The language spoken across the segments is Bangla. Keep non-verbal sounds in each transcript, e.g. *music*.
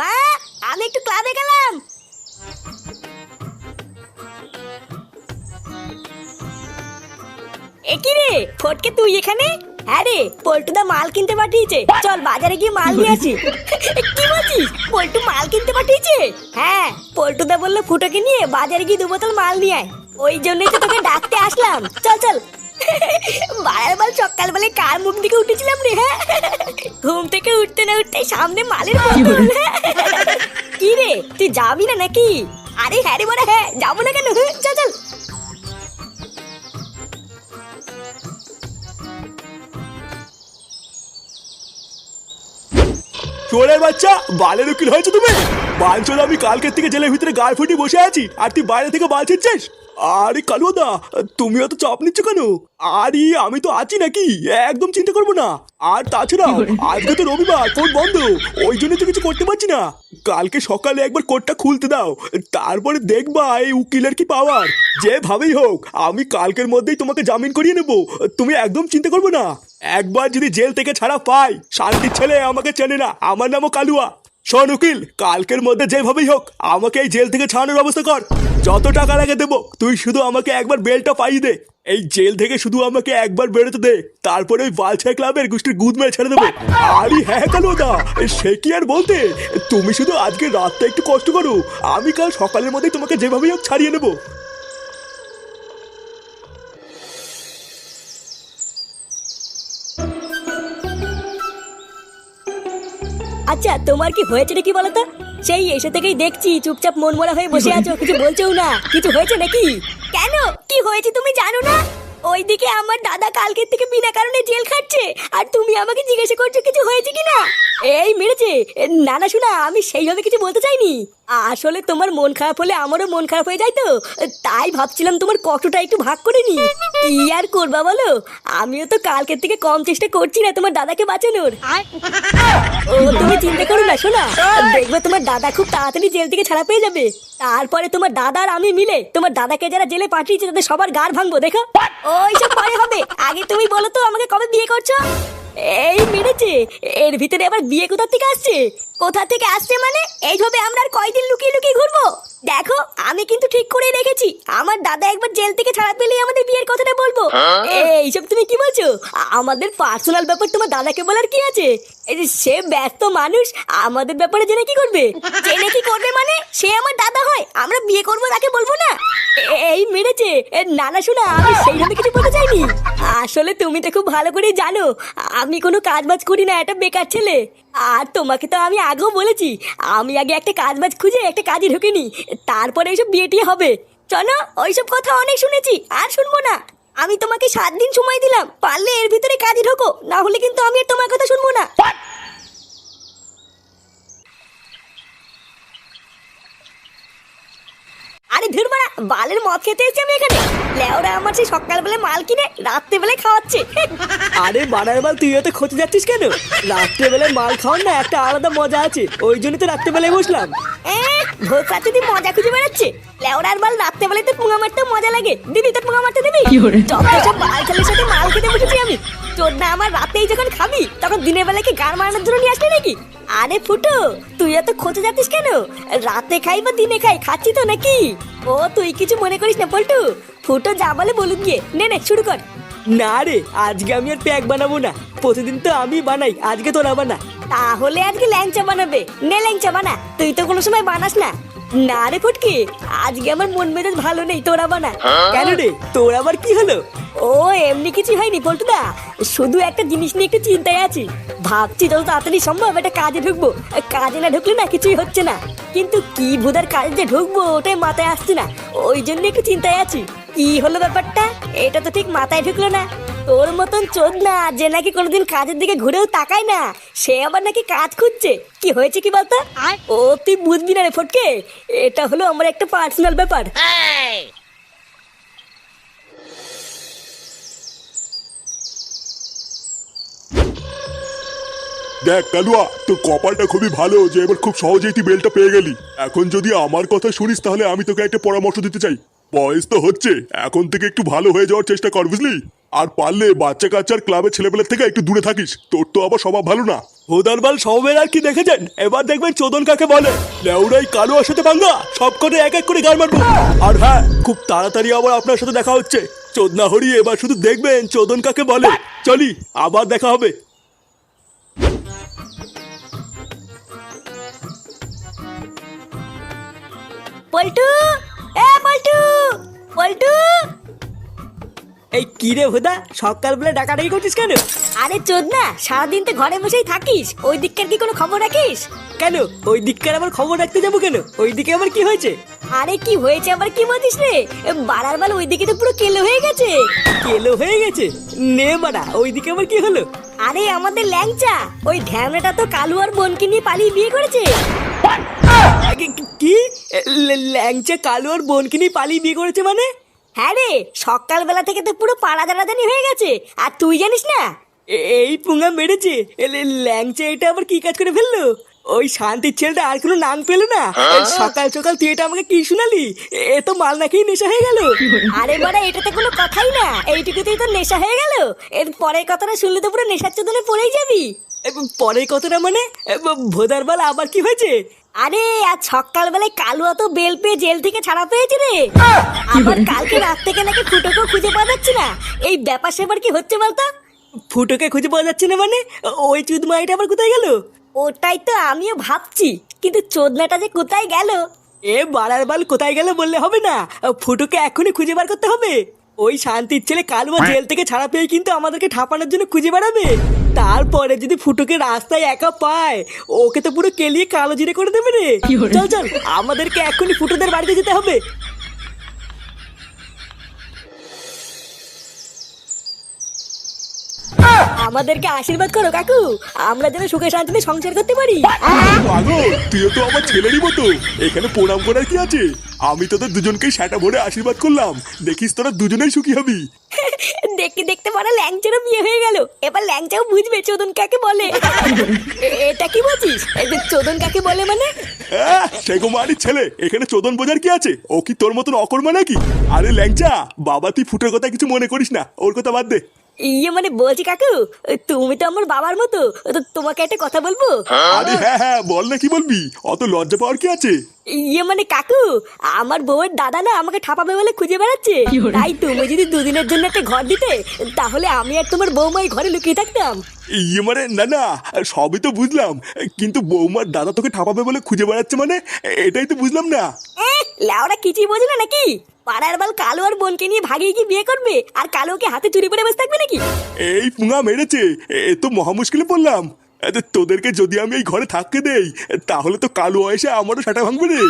মা, আমি একটু ক্লাবে গেলাম। রে, ফটকে তুই এখানে? হ্যাঁ রে পল্টুদা মাল কিনতে পাঠিয়েছে। চল বাজারে গিয়ে মাল নিয়ে আসি। কি বলছিস? পল্টু মাল কিনতে পাঠিয়েছে? হ্যাঁ পল্টুদা বলল, ফুটোকে নিয়ে বাজারে গিয়ে দু বোতল মাল নিয়ে আয়। ওই জন্যই তো তোকে ডাকতে আসলাম। চল চল। বাড়ার বাল সকালবেলায় কার মুখ দিকে উঠেছিলাম রে হ্যাঁ? ঘুম থেকে উঠতে না উঠতে সামনে মালের বোতল কি রে তুই যাবি না নাকি? আরে হ্যাঁ রে বড় হ্যাঁ যাব না কেন? হ্যাঁ, চল চল। চোরের বাচ্চা বালের উকিল হয়েছে তুমি? বাঞ্চল আমি কালকের থেকে জেলের ভিতরে গায়ে ফুটি বসে আছি আর তুই বাইরে থেকে বাল ছিটছিস? আরে কালুদা তুমি অত চাপ নিচ্ছ কেন? আরে আমি তো আছি নাকি? একদম চিন্তা করব না। আর তাছাড়া আজকে তো রবিবার কোর্ট বন্ধ। ওই জন্য তো কিছু করতে পারছি না। কালকে সকালে একবার কোর্টটা খুলতে দাও। তারপরে দেখবা এই উকিলের কি পাওয়ার যেভাবেই হোক আমি কালকের মধ্যেই তোমাকে জামিন করিয়ে নেব। তুমি একদম চিন্তা করবে না। একবার যদি জেল থেকে ছাড়া পাই শান্তির ছেলে আমাকে চেনে না। আমার নামও কালুয়া। শোন উকিল কালকের মধ্যে যেভাবেই হোক আমাকে এই জেল থেকে ছাড়ানোর ব্যবস্থা কর। যত টাকা লাগে দেবো, তুই শুধু আমাকে একবার বেলটা পাইয়ে দে। এই জেল থেকে শুধু আমাকে একবার বেরোতে দে। তারপরে ওই বালছাই ক্লাবের গোষ্ঠীর গুদ মেরে ছেড়ে দেবো। আরে হ্যাঁ কালুদা সে কি আর বলতে? তুমি শুধু আজকে রাতটা একটু কষ্ট করো। আমি কাল সকালের মধ্যেই তোমাকে যেভাবেই হোক ছাড়িয়ে নেব। আচ্ছা তোমার কি হয়েছে কি বলো তো সেই এসে থেকেই দেখছি চুপচাপ মন মরা হয়ে বসে আছো। কিছু বলছো না। কিছু হয়েছে নাকি? কেন? কি হয়েছে তুমি জানো না? ওইদিকে আমার দাদা কালকের থেকে বিনা কারণে জেল খাচ্ছে। আর তুমি আমাকে জিজ্ঞাসা করছ কিছু হয়েছে কিনা? এই মেরেছে। না না, শোনা, আমি সেইভাবে কিছু বলতে চাইনি। আসলে তোমার মন খারাপ হলে আমারও মন খারাপ হয়ে যায় তো। তাই ভাবছিলাম তোমার কষ্টটা একটু ভাগ করে নি কি আর করবা বলো? আমিও তো কালকের থেকে কম চেষ্টা করছি না তোমার দাদাকে বাঁচানোর। ও, তুমি চিন্তা করো না, শোনা। দেখবে তোমার দাদা খুব তাড়াতাড়ি জেল থেকে ছাড়া পেয়ে যাবে। তারপরে তোমার দাদা আর আমি মিলে তোমার দাদাকে যারা জেলে পাঠিয়েছে তাদের সবার গার ভাঙবো, দেখো। ওইসব পরে হবে। আগে তুমি বলো তো আমাকে কবে বিয়ে করছ? এই মেরেছে। এর ভিতরে আবার বিয়ে কোথা থেকে আসছে? কোথা থেকে আসছে মানে? এইভাবে আমরা আর কয়দিন লুকিয়ে লুকিয়ে ঘুরবো? দেখো আমি কিন্তু ঠিক করে রেখেছি। আমার দাদা একবার জেল থেকে ছাড়া পেলেই আমাদের বিয়ের কথাটা বলব। এইসব তুমি কি বলছো? আমাদের পার্সোনাল ব্যাপার তোমার দাদাকে বলার কি আছে? এই যে সে ব্যস্ত মানুষ আমাদের ব্যাপারে জেনে কি করবে? জেনে কি করবে মানে? সে আমার দাদা হয়। আমরা বিয়ে করব তাকে বলব না? এই মেরেছে। না না, শোনা, আমি সেইভাবে কিছু বলতে চাইনি। আসলে তুমি তো খুব ভালো করে জানো, আমি কোনো কাজ বাজ করি না, একটা বেকার ছেলে। আর তোমাকে তো আমি আগেও বলেছি, আমি আগে একটা কাজ বাজ খুঁজে একটা কাজে ঢুকে নি তারপরে এইসব বিয়েটি হবে। চলো, ওইসব কথা অনেক শুনেছি, আর শুনব না। আমি তোমাকে সাত দিন সময় দিলাম, পারলে এর ভিতরে কাজে ঢোকো, না হলে কিন্তু আমি আর তোমার কথা শুনব না আরে ধুর মারা বালের মদ খেতে এসেছি আমি এখানে। লেওরা আমার সেই সকালবেলা মাল কিনে রাত্রেবেলায় খাওয়াচ্ছে। আরে বানার মাল তুই এত খোঁজে যাচ্ছিস কেন? রাত্রেবেলায় মাল খাওয়ার না একটা আলাদা মজা আছে ওই জন্য তো রাত্রেবেলায় বসলাম। ভোর রাতে তুই মজা খুঁজে বেড়াচ্ছে লেওড়ার মাল রাত্রেবেলায় তো পুঙা মারতে মজা লাগে। দিবি তো পুঙা মারতে দিবি? যত সব মাল খেলের সাথে মাল খেতে বসেছি আমি আমার রাতেই যখন খাবি তখন দিনের কি গান মারানোর জন্য নিয়ে আসলি নাকি? আরে ফুটো তুই এত খোঁজে যাচ্ছিস কেন? রাতে খাই বা দিনে খাই খাচ্ছি তো নাকি? ও তুই কিছু মনে করিস না পল্টু। ফুটো যা বলে বলুক গিয়ে। নে নে শুরু কর। না রে আজকে আমি আর প্যাক বানাবো না। প্রতিদিন তো আমি বানাই আজকে তোরা বানা। তাহলে আজকে ল্যাংচা বানাবে। নে ল্যাংচা বানা। তুই তো কোনো সময় বানাস না। না রে ফুটকি আজকে আমার মন মেজাজ ভালো নেই তোরা বানা। কেন রে তোর আবার কি হলো? ও এমনি কিছু হয়নি পল্টুদা। শুধু একটা জিনিস নিয়ে একটু চিন্তায় আছি। ভাবছি যত তাড়াতাড়ি সম্ভব একটা কাজে ঢুকবো। কাজে না ঢুকলে না কিছুই হচ্ছে না। কিন্তু কি ভুদার কাজে যে ঢুকবো ওটাই মাথায় আসছে না। ওই জন্য একটু চিন্তায় আছি। কি হলো ব্যাপারটা? এটা তো ঠিক মাথায় ঢুকলো না। তোর মতন চোদ না যে নাকি কোনোদিন কাজের দিকে ঘুরেও তাকায় না সে আবার নাকি কাজ খুঁজছে। কি হয়েছে কি বলতো? ও তুই বুঝবি না রে ফটকে। এটা হলো আমার একটা পার্সোনাল ব্যাপার। দেখ, কালুয়া, তোর কপালটা খুবই ভালো যে এবার খুব সহজেই তুই বেলটা পেয়ে গেলি। এখন যদি আমার কথা শুনিস, তাহলে আমি তোকে একটা পরামর্শ দিতে চাই। বয়স তো হচ্ছে, এখন থেকে একটু ভালো হয়ে যাওয়ার চেষ্টা কর, বুঝলি? আর পারলে বাচ্চা কাচ্চার ক্লাবের ছেলেপেলের থেকে একটু দূরে থাকিস, তোর তো আবার স্বভাব ভালো না। হোদারবাল সবের আর কি দেখেছেন? এবার দেখবেন চোদন কাকে বলে। লেউরাই কালো সাথে ভাঙ্গা সব কটে এক এক করে গান মারবো। আর হ্যাঁ খুব তাড়াতাড়ি আবার আপনার সাথে দেখা হচ্ছে। চোদনা হরি এবার শুধু দেখবেন চোদন কাকে বলে। চলি, আবার দেখা হবে। পল্টু! এ পল্টু! পল্টু! এই কি রে ভোদা সকালবেলা ডাকাডাকি করছিস কেন? আরে চোদ না সারাদিন তো ঘরে বসেই থাকিস। ওই দিককার কি কোনো খবর রাখিস? কেন? ওই দিককার আবার খবর রাখতে যাব কেন? ওই দিকে আবার কি হয়েছে? আরে কি হয়েছে আবার কি বলছিস রে? বাড়ার বাল ওই দিকে তো পুরো কেলো হয়ে গেছে। কেলো হয়ে গেছে? নে বাড়া ওই দিকে আবার কি হলো? আরে আমাদের ল্যাংচা ওই ঢ্যামনাটা তো কালু আর বোনকে নিয়ে পালিয়ে বিয়ে করেছে। কি- কি? ল্যাংচা কালো আর বোনকে নিয়ে পালিয়ে বিয়ে করেছে মানে? হ্যাঁ রে সকালবেলা থেকে তো পুরো পাড়া দাঁড়াদানি হয়ে গেছে। আর তুই জানিস না? এ- এই পুঙ্গা মেরেছে। ল্যাংচা এটা আবার কি কাজ করে ফেলল? ওই শান্তির ছেলেটা আর কোনো নাম পেল না। সকাল সকাল তুই এটা আমাকে কি শুনালি? এ- তো মাল না খেয়ে নেশা হয়ে গেল। আরে বাড়া এটাতে কোনো কথাই না। এইটুকুতেই তো নেশা হয়ে গেল। এর পরের কথাটা শুনলে তো পুরো নেশার চোদনে পড়েই যাবি। পরের কথাটা মানে? ভোদার বাল আবার কি হয়েছে? আরে আজ সকালবেলায় কালু অত বেল পেয়ে জেল থেকে ছাড়া পেয়েছে রে। আবার কালকে রাত থেকে নাকি ফুটোকেও খুঁজে পাওয়া যাচ্ছে না। এই ব্যাপার সেবার কি হচ্ছে বলতো? ফুটোকে খুঁজে পাওয়া যাচ্ছে না মানে? ওই চুদ মাইটা আবার কোথায় গেল? ওটাই তো আমিও ভাবছি কিন্তু চোদনাটা যে কোথায় গেল? এ বাড়ার বাল কোথায় গেল বললে হবে না। ফুটোকে এখনই খুঁজে বার করতে হবে। ওই শান্তির ছেলে বা জেল থেকে ছাড়া পেয়ে কিন্তু আমাদেরকে ঠাপানোর জন্য খুঁজে বেড়াবে। তারপরে যদি ফুটুকে রাস্তায় একা পায় ওকে তো পুরো কেলিয়ে কালো জিরে করে দেবে রে। চল চল আমাদেরকে এখনই ফুটুদের বাড়িতে যেতে হবে। আমাদেরকে আশীর্বাদ করো কাকু। আমরা যেন সুখে শান্তিতে সংসার করতে পারি। পাগল তুইও তো আমার ছেলেরই মতো। এখানে প্রণাম করার কি আছে? আমি তোদের দুজনকে সেটা ভরে আশীর্বাদ করলাম। দেখিস তোরা দুজনেই সুখী হবি। দেখতে দেখতে পারা ল্যাংচারও বিয়ে হয়ে গেল। এবার ল্যাংচাও বুঝবে চোদন কাকে বলে। এটা কি বলছিস? চোদন কাকে বলে মানে? আহ, সে কুমারীর ছেলে। এখানে চোদন বোঝার কি আছে? ও কি তোর মতন অকর্মা নাকি? আরে ল্যাংচা বাবা তুই ফুটের কথা কিছু মনে করিস না। ওর কথা বাদ দে। ইয়ে মানে বলছি কাকু তুমি তো আমার বাবার মতো তো তোমাকে একটা কথা বলব? আরে হ্যাঁ হ্যাঁ বল না কি বলবি? অত লজ্জা পাওয়ার কি আছে? ইয়ে মানে কাকু আমার বউয়ের দাদা না আমাকে ঠাপাবে বলে খুঁজে বেড়াচ্ছে। তাই তুমি যদি দুদিনের জন্য একটা ঘর দিতে তাহলে আমি আর তোমার বৌমাই ঘরে লুকিয়ে থাকতাম। ইয়ে মানে না না সবই তো বুঝলাম। কিন্তু বৌমার দাদা তোকে ঠাপাবে বলে খুঁজে বেড়াচ্ছে মানে এটাই তো বুঝলাম না। এ, লেওরা কিছুই বোঝে না নাকি? পাড়ার বাল কালো আর বোনকে নিয়ে ভাগিয়ে কি বিয়ে করবে? আর কালোকে হাতে চুরি করে বসে থাকবে নাকি? এই পুঙা মেরেছে। এ তো মহা মুশকিলে পড়লাম তোদেরকে যদি আমি এই ঘরে থাকতে দেই তাহলে তো কালো এসে আমারও সেটা ভাঙবে রে।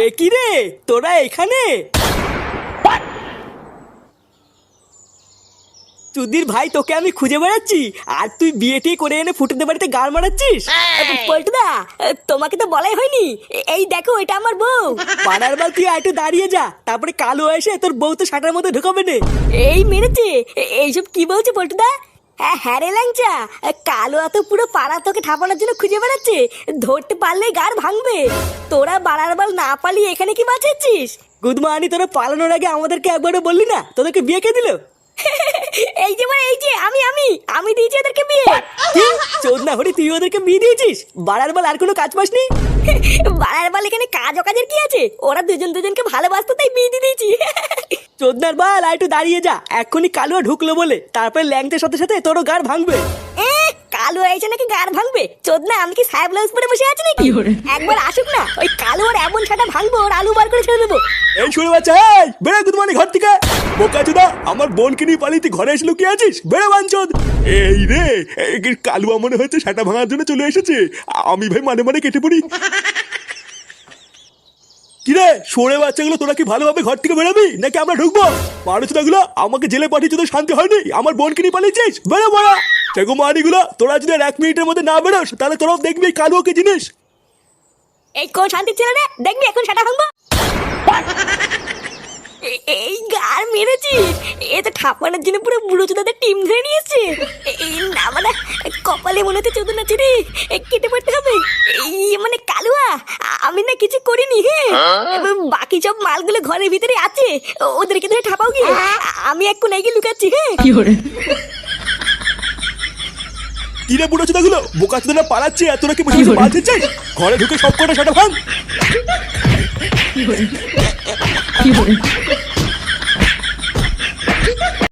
এ কি রে? তোরা এখানে? চুদির ভাই তোকে আমি খুঁজে বেড়াচ্ছি। আর তুই বিয়েটি করে এনে ফুটেতে বাড়িতে গাড় মারাচ্ছিস? পল্টুদা তোমাকে তো বলাই হয়নি। এই দেখো এটা আমার বউ। পাড়ার বাল তুই একটু দাঁড়িয়ে যা। তারপরে কালো এসে তোর বউ তো শাটার মধ্যে ঢুকাবে না। এই মেরেছে। এইসব কি বলছে পল্টুদা? হ্যাঁ হ্যাঁ রে ল্যাংচা। কালো এত পুরো পাড়া তোকে ঠাপানোর জন্য খুঁজে বেড়াচ্ছে। ধরতে পারলে গার ভাঙবে। তোরা বাড়ার বাল না পালিয়ে এখানে কি বাঁচাচ্ছিস? গুদমানি তোরা পালানোর আগে আমাদেরকে একবারও বললি না? তোদেরকে বিয়ে কে দিল? *laughs* এই যে মানে এই যে আমি আমি আমি দিয়েছি ওদেরকে বিয়ে। চোদ না হরি তুই ওদেরকে বিয়ে দিয়েছিস? বাড়ার বল আর কোনো কাজ পাসনি? বাড়ার বল এখানে কাজ কাজের কি আছে? ওরা দুজন দুজনকে ভালোবাসতো তাই বিয়ে দিয়ে দিয়েছি। চোদনার বাল আর একটু দাঁড়িয়ে যা। এক্ষুনি কালুয়া ঢুকলো বলে তারপরে ল্যাংটের সাথে সাথে তোরও গাড় ভাঙবে। এ, কালো এসে নাকি গার ভাঙবে? চোদ না আমি কি সাহেব ব্লাউজ পরে বসে আছি নাকি? একবার আসুক না ওই কালো আর এমন ছাটা ভাঙবো ওর আলু বার করে ছেড়ে দেবো। এই শুনে বাচ্চা এই বেড়ে মানে ঘর থেকে। বোকা চোদা আমার বোনকে নিয়ে পালিয়ে তুই ঘরে এসে লুকিয়ে আছিস? বেড়ে বাঞ্চদ। এই রে এই কালুয়া মনে হচ্ছে সাটা ভাঙার জন্য চলে এসেছে। আমি ভাই মানে মানে কেটে পড়ি। কিরে সরে বাচ্চাগুলো তোরা কি ভালোভাবে ঘর থেকে বেরোবি? নাকি আমরা ঢুকবো? মানুষগুলো আমাকে জেলে পাঠিয়ে তোদের শান্তি হয়নি? আমার বোনকে নিয়ে পালিয়েছিস? বেরো বড়া চেগো মানিগুলো তোরা যদি আর এক মিনিটের মধ্যে না বেরোস তাহলে তোরাও দেখবি কালো কি জিনিস। এই কোন শান্তি ছিল না দেখবি এখন সেটা ভাঙবো? *laughs* এই গার মেরেছি। এ তো ঠাপানোর জন্য পুরো বুড়ো চোদাদের টিম ধরে নিয়েছে। এই না মানে কপালে মনে হচ্ছে চোদন আছে রে এ, কেটে পড়তে হবে। এই মানে কালুয়া আমি না কিছু করিনি হ্যাঁ? বাকি সব মালগুলো ঘরের ভিতরে আছে। ও- ওদেরকে ধরে ঠাপাও গিয়ে। আমি এক কোনায় গিয়ে লুকাচ্ছি হ্যাঁ? কি করে কিরে বুড়ো চোদাগুলো বোকা চোদারা পালাচ্ছে আর তোরা কি বসে ছিঁড়ছিস? ঘরে ঢুকে সব কটা সেটা ভাঙ You. *laughs*